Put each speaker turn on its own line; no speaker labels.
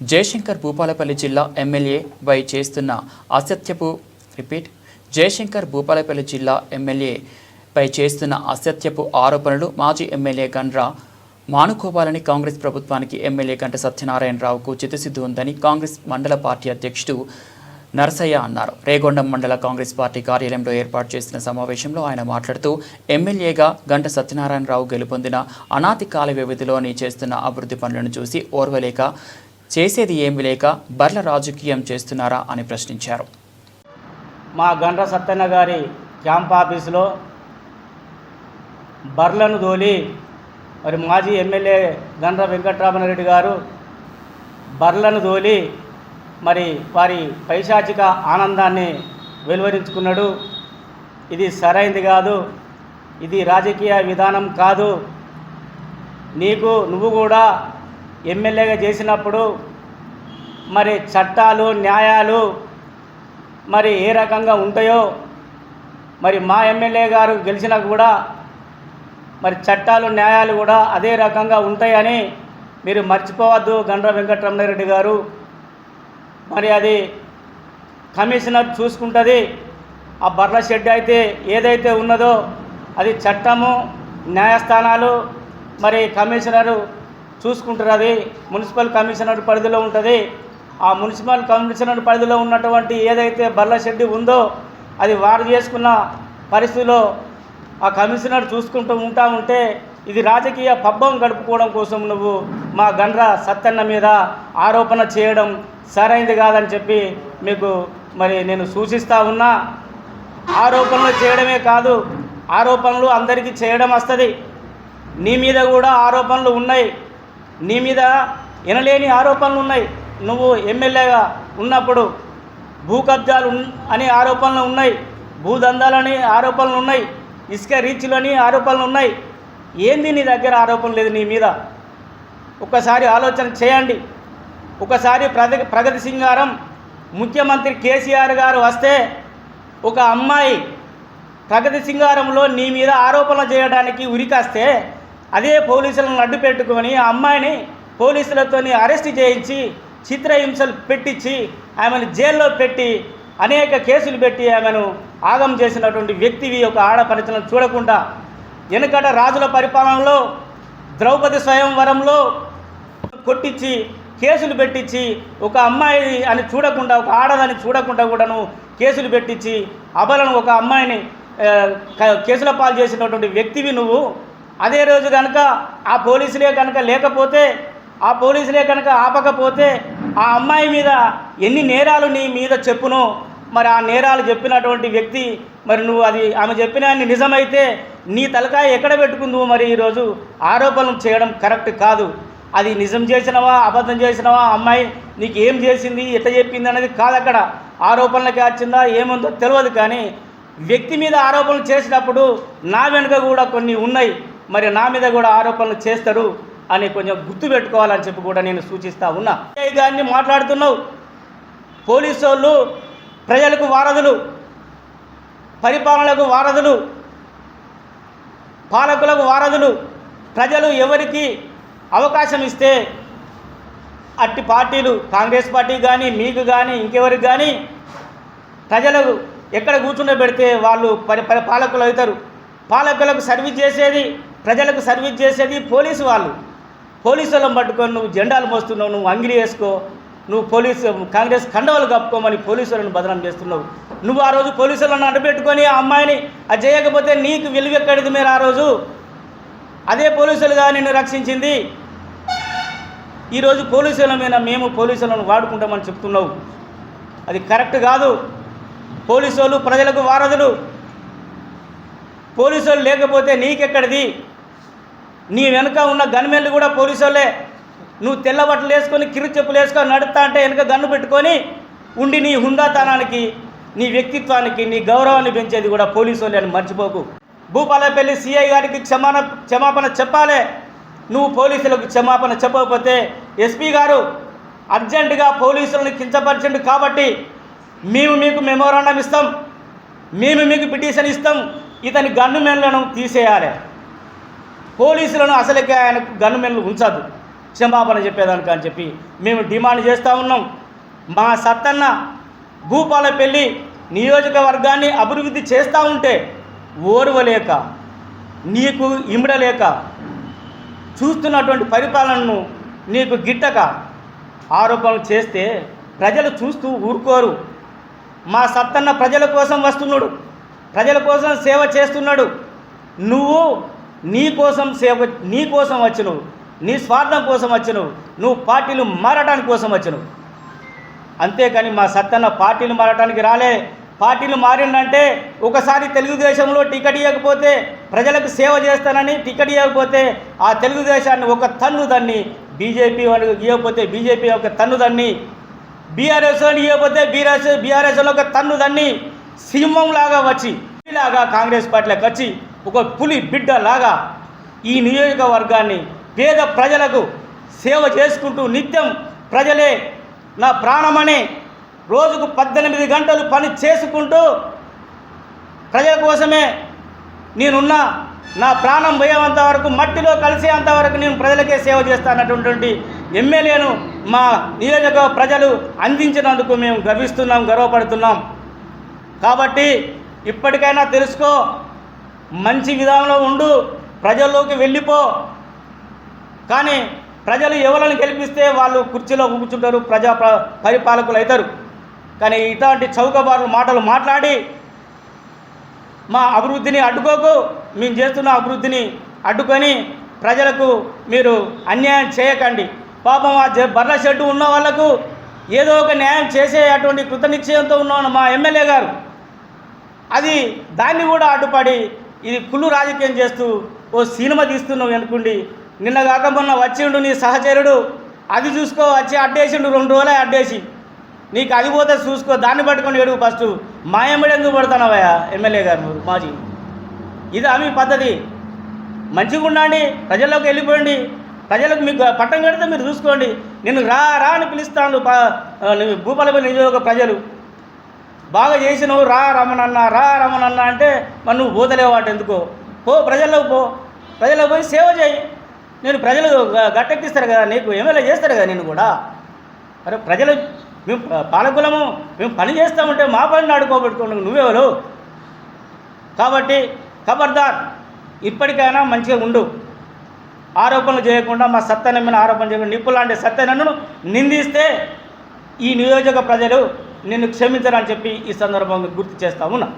జయశంకర్ భూపాలపల్లి జిల్లా MLA Y చేస్తున్న అసత్యపు repeat Jayashankar Bhupalpally జిల్లా ఎమ్మెల్యే పై చేస్తున్న అసత్యపు ఆరోపణలు మాజీ ఎమ్మెల్యే గండ్ర మానుకోవాలని కాంగ్రెస్ ప్రభుత్వానికి ఎమ్మెల్యే గంట సత్యనారాయణరావుకు చిత్తశుద్ధి ఉందని కాంగ్రెస్ మండల పార్టీ అధ్యక్షుడు నరసయ్య అన్నారు. రేగొండం మండల కాంగ్రెస్ పార్టీ కార్యాలయంలో ఏర్పాటు చేసిన సమావేశంలో ఆయన మాట్లాడుతూ ఎమ్మెల్యేగా గంట సత్యనారాయణరావు గెలుపొందిన అనాతి కాల వ్యవధిలోని చేస్తున్న అభివృద్ధి పనులను చూసి ఓర్వలేక చేసేది ఏమీ లేక బర్ల రాజకీయం చేస్తున్నారా అని ప్రశ్నించారు.
మా గండ్ర సత్తన్న గారి క్యాంప్ ఆఫీసులో బర్లను దోలి మరి మాజీ ఎమ్మెల్యే గండ్ర వెంకట్రామరెడ్డి గారు బర్లను దోలి మరి వారి పైశాచిక ఆనందాన్ని వెలువరించుకున్నాడు. ఇది సరైంది కాదు. ఇది రాజకీయ విధానం కాదు. నీకు నువ్వు కూడా ఎమ్మెల్యేగా చేసినప్పుడు మరి చట్టాలు న్యాయాలు మరి ఏ రకంగా ఉంటాయో మరి మా ఎమ్మెల్యే గారు గెలిచినా కూడా మరి చట్టాలు న్యాయాలు కూడా అదే రకంగా ఉంటాయని మీరు మర్చిపోవద్దు గండ్ర వెంకటరమణారెడ్డి గారు. మరి అది కమిషనర్ చూసుకుంటుంది. ఆ బర్ల షెడ్ అయితే ఏదైతే ఉన్నదో అది చట్టము న్యాయస్థానాలు మరి కమిషనరు చూసుకుంటారు అది. మున్సిపల్ కమిషనర్ పరిధిలో ఉంటుంది. ఆ మున్సిపల్ కమిషనర్ పరిధిలో ఉన్నటువంటి ఏదైతే బర్ల షెడ్ ఉందో అది వారు చేసుకున్న పరిస్థితిలో ఆ కమిషనర్ చూసుకుంటూ ఉంటా ఉంటే ఇది రాజకీయ పబ్బం గడుపుకోవడం కోసం నువ్వు మా గండ్ర సత్తన్న మీద ఆరోపణ చేయడం సరైంది కాదని చెప్పి మీకు మరి నేను సూచిస్తూ ఉన్నా. ఆరోపణలు చేయడమే కాదు ఆరోపణలు అందరికీ చేయడం వస్తుంది. నీ మీద కూడా ఆరోపణలు ఉన్నాయి. నీ మీద వినలేని ఆరోపణలు ఉన్నాయి. నువ్వు ఎమ్మెల్యేగా ఉన్నప్పుడు భూ కబ్జాలు అనే ఆరోపణలు ఉన్నాయి. భూదందాలని ఆరోపణలు ఉన్నాయి. ఇసుక రీచ్లని ఆరోపణలు ఉన్నాయి. ఏంది నీ దగ్గర ఆరోపణ లేదు నీ మీద? ఒక్కసారి ఆలోచన చేయండి. ఒకసారి ప్రగతి ప్రగతి సింగారం ముఖ్యమంత్రి కేసీఆర్ గారు వస్తే ఒక అమ్మాయి ప్రగతి సింగారంలో నీ మీద ఆరోపణ చేయడానికి ఉరికాస్తే అదే పోలీసులను అడ్డు పెట్టుకొని ఆ అమ్మాయిని పోలీసులతోని అరెస్ట్ చేయించి చిత్రహింసలు పెట్టించి ఆమెను జైల్లో పెట్టి అనేక కేసులు పెట్టి ఆమెను ఆగం చేసినటువంటి వ్యక్తివి ఒక ఆడపరిచలను చూడకుండా వెనుకట రాజుల పరిపాలనలో ద్రౌపది స్వయంవరంలో కొట్టించి కేసులు పెట్టించి ఒక అమ్మాయి అని చూడకుండా ఒక ఆడదని చూడకుండా కూడాను కేసులు పెట్టించి అబలను ఒక అమ్మాయిని కేసుల పాలు చేసినటువంటి వ్యక్తివి నువ్వు. అదే రోజు కనుక ఆ పోలీసులే కనుక లేకపోతే ఆ పోలీసులే కనుక ఆపకపోతే ఆ అమ్మాయి మీద ఎన్ని నేరాలు నీ మీద చెప్పునో మరి ఆ నేరాలు చెప్పినటువంటి వ్యక్తి మరి నువ్వు అది ఆమె చెప్పిన నిజమైతే నీ తలకాయ ఎక్కడ పెట్టుకుందువు మరి ఈరోజు? ఆరోపణలు చేయడం కరెక్ట్ కాదు. అది నిజం చేసినవా అబద్ధం చేసినవా? అమ్మాయి నీకు ఏం చేసింది ఎట్ట చెప్పింది అనేది కాదు అక్కడ. ఆరోపణలకి వచ్చిందా ఏముందో తెలియదు కానీ వ్యక్తి మీద ఆరోపణలు చేసినప్పుడు నా వెనుక కూడా కొన్ని ఉన్నాయి. మరి నా మీద కూడా ఆరోపణలు చేస్తారు అని కొంచెం గుర్తు పెట్టుకోవాలని చెప్పి కూడా నేను సూచిస్తా ఉన్నా. దాన్ని మాట్లాడుతున్నావు. పోలీసు వాళ్ళు ప్రజలకు వారధులు పరిపాలనలకు వారధులు పాలకులకు వారధులు ప్రజలు ఎవరికి అవకాశం ఇస్తే అట్టి పార్టీలు కాంగ్రెస్ పార్టీ కానీ మీకు కానీ ఇంకెవరికి కానీ ప్రజలకు ఎక్కడ కూర్చుండబెడితే వాళ్ళు పరి పాలకులు అవుతారు. పాలకులకు సర్వీస్ చేసేది ప్రజలకు సర్వీస్ చేసేది పోలీసు వాళ్ళు. పోలీసు వాళ్ళని పట్టుకొని నువ్వు జెండాలు మోస్తున్నావు నువ్వు అంగిలి వేసుకో నువ్వు పోలీసు కాంగ్రెస్ కండవలు కప్పుకోమని పోలీసు వాళ్ళని బదనం చేస్తున్నావు. నువ్వు ఆ రోజు పోలీసు వాళ్ళని అడ్డుపెట్టుకొని ఆ అమ్మాయిని అది చేయకపోతే నీకు విలువెక్కడిది మీరు ఆ రోజు? అదే పోలీసులుగా నిన్ను రక్షించింది. ఈరోజు పోలీసుల మీద మేము పోలీసులను వాడుకుంటామని చెప్తున్నావు. అది కరెక్ట్ కాదు. పోలీసు వాళ్ళు ప్రజలకు వారధులు. పోలీసులు లేకపోతే నీకెక్కడిది? నీ వెనుక ఉన్న గన్మెన్లు కూడా పోలీసు వాళ్ళే నువ్వు తెల్ల బట్టలు వేసుకొని కిరు చెప్పులు వేసుకొని నడుస్తా అంటే వెనుక గన్ను పెట్టుకొని ఉండి నీ హుందాతనానికి నీ వ్యక్తిత్వానికి నీ గౌరవాన్ని పెంచేది కూడా పోలీసు అని మర్చిపోకు. భూపాలపల్లి సిఐ గారికి క్షమాన క్షమాపణ చెప్పాలి. నువ్వు పోలీసులకు క్షమాపణ చెప్పకపోతే ఎస్పీ గారు అర్జెంటుగా పోలీసులను కించపరిచండు కాబట్టి మేము మీకు మెమోరాండం ఇస్తాం. మేము మీకు పిటిషన్ ఇస్తాం. ఇతని గన్నుమెన్లను తీసేయాలి. పోలీసులను అసలుకే ఆయనకు గన్నుమెన్లు ఉంచదు. క్షమాపణ చెప్పేదానికి అని చెప్పి మేము డిమాండ్ చేస్తూ ఉన్నాం. మా సత్తన్న భూపాలపల్లి నియోజకవర్గాన్ని అభివృద్ధి చేస్తూ ఉంటే ఓర్వలేక నీకు ఇమిడలేక చూస్తున్నటువంటి పరిపాలనను నీకు గిట్టక ఆరోపణలు చేస్తే ప్రజలు చూస్తూ ఊరుకోరు. మా సత్తన్న ప్రజల కోసం వస్తున్నాడు. ప్రజల కోసం సేవ చేస్తున్నాడు. నువ్వు నీ కోసం సేవ నీ కోసం వచ్చినవు నీ స్వార్థం కోసం వచ్చినవు నువ్వు పార్టీలు మారడానికి కోసం వచ్చినవు అంతేకాని మా సత్తన్న పార్టీలు మారటానికి రాలే. పార్టీలు మారిందంటే ఒకసారి తెలుగుదేశంలో టికెట్ ఇవ్వకపోతే ప్రజలకు సేవ చేస్తానని టికెట్ ఇవ్వకపోతే ఆ తెలుగుదేశాన్ని ఒక తన్ను దాన్ని బీజేపీ వాళ్ళకి ఇవ్వకపోతే బీజేపీ ఒక తన్ను దాన్ని బీఆర్ఎస్ అని ఇవ్వకపోతే బీఆర్ఎస్ బీఆర్ఎస్ ఒక తన్ను దాన్ని సింహంలాగా వచ్చి పులిలాగా కాంగ్రెస్ పార్టీలకు వచ్చి ఒక పులి బిడ్డలాగా ఈ నియోజకవర్గాన్ని పేద ప్రజలకు సేవ చేసుకుంటూ నిత్యం ప్రజలే నా ప్రాణమని రోజుకు పద్దెనిమిది గంటలు పని చేసుకుంటూ ప్రజల కోసమే నేనున్న నా ప్రాణం పోయేంత వరకు మట్టిలో కలిసేంత వరకు నేను ప్రజలకే సేవ చేస్తానటువంటి ఎమ్మెల్యేను మా నియోజక ప్రజలు అందించినందుకు మేము గర్విస్తున్నాం గర్వపడుతున్నాం. కాబట్టి ఇప్పటికైనా తెలుసుకో మంచి విధానంలో ఉండు ప్రజల్లోకి వెళ్ళిపో. కానీ ప్రజలు ఎవరిని గెలిపిస్తే వాళ్ళు కుర్చీలో కూర్చుంటారు ప్రజా పరిపాలకులు అవుతారు. కానీ ఇట్లాంటి చౌకబారులు మాటలు మాట్లాడి మా అభివృద్ధిని అడ్డుకోకు. మేము చేస్తున్న అభివృద్ధిని అడ్డుకొని ప్రజలకు మీరు అన్యాయం చేయకండి. పాపం ఆ బర్ర షెడ్డు ఉన్న వాళ్ళకు ఏదో ఒక న్యాయం చేసే అటువంటి కృతనిశ్చయంతో ఉన్నాను మా ఎమ్మెల్యే గారు. అది దాన్ని కూడా అడ్డుపడి ఇది కుళ్ళు రాజకీయం చేస్తూ ఓ సినిమా తీస్తున్నావు అనుకోండి. నిన్న కాక మొన్న వచ్చిండు నీ సహచరుడు. అది చూసుకో వచ్చి అడ్డేసిండు రెండు రోజులే అడ్డేసి. నీకు అది పోతే చూసుకో దాన్ని పట్టుకొని ఎడుగు ఫస్ట్. మా ఎమ్మడి ఎందుకు పడుతున్నావయ్యా ఎమ్మెల్యే గారు మీరు మాజీ. ఇది ఆమె పద్ధతి. మంచిగా ఉండండి ప్రజల్లోకి వెళ్ళిపోండి. ప్రజలకు మీకు పట్టం కడితే మీరు చూసుకోండి. నేను రా రా అని పిలుస్తాను భూపాలపల్లి నియోజక ప్రజలు. బాగా చేసినావు రా రమణన్న రా రమణన్న అంటే మరి నువ్వు పోతలేవు వాటి ఎందుకో? పో ప్రజల్లోకి పో. ప్రజలకు పోయి సేవ చేయి. నేను ప్రజలు గట్టెక్కిస్తారు కదా నీకు ఎమ్మెల్యే చేస్తారు కదా నేను కూడా? అరే ప్రజలు మేము పాలకులము మేము పని చేస్తామంటే మా పనిని ఆడుకోబెట్టుకోండి నువ్వెవరు? కాబట్టి ఖబర్దార్ ఇప్పటికైనా మంచిగా ఉండు. ఆరోపణలు చేయకుండా మా సత్యన మీద ఆరోపణ చేయకుండా నిప్పులాంటి సత్యనన్ను నిందిస్తే ఈ నియోజక ప్రజలు నిన్ను క్షమించరని చెప్పి ఈ సందర్భంగా గుర్తు చేస్తా ఉన్నా.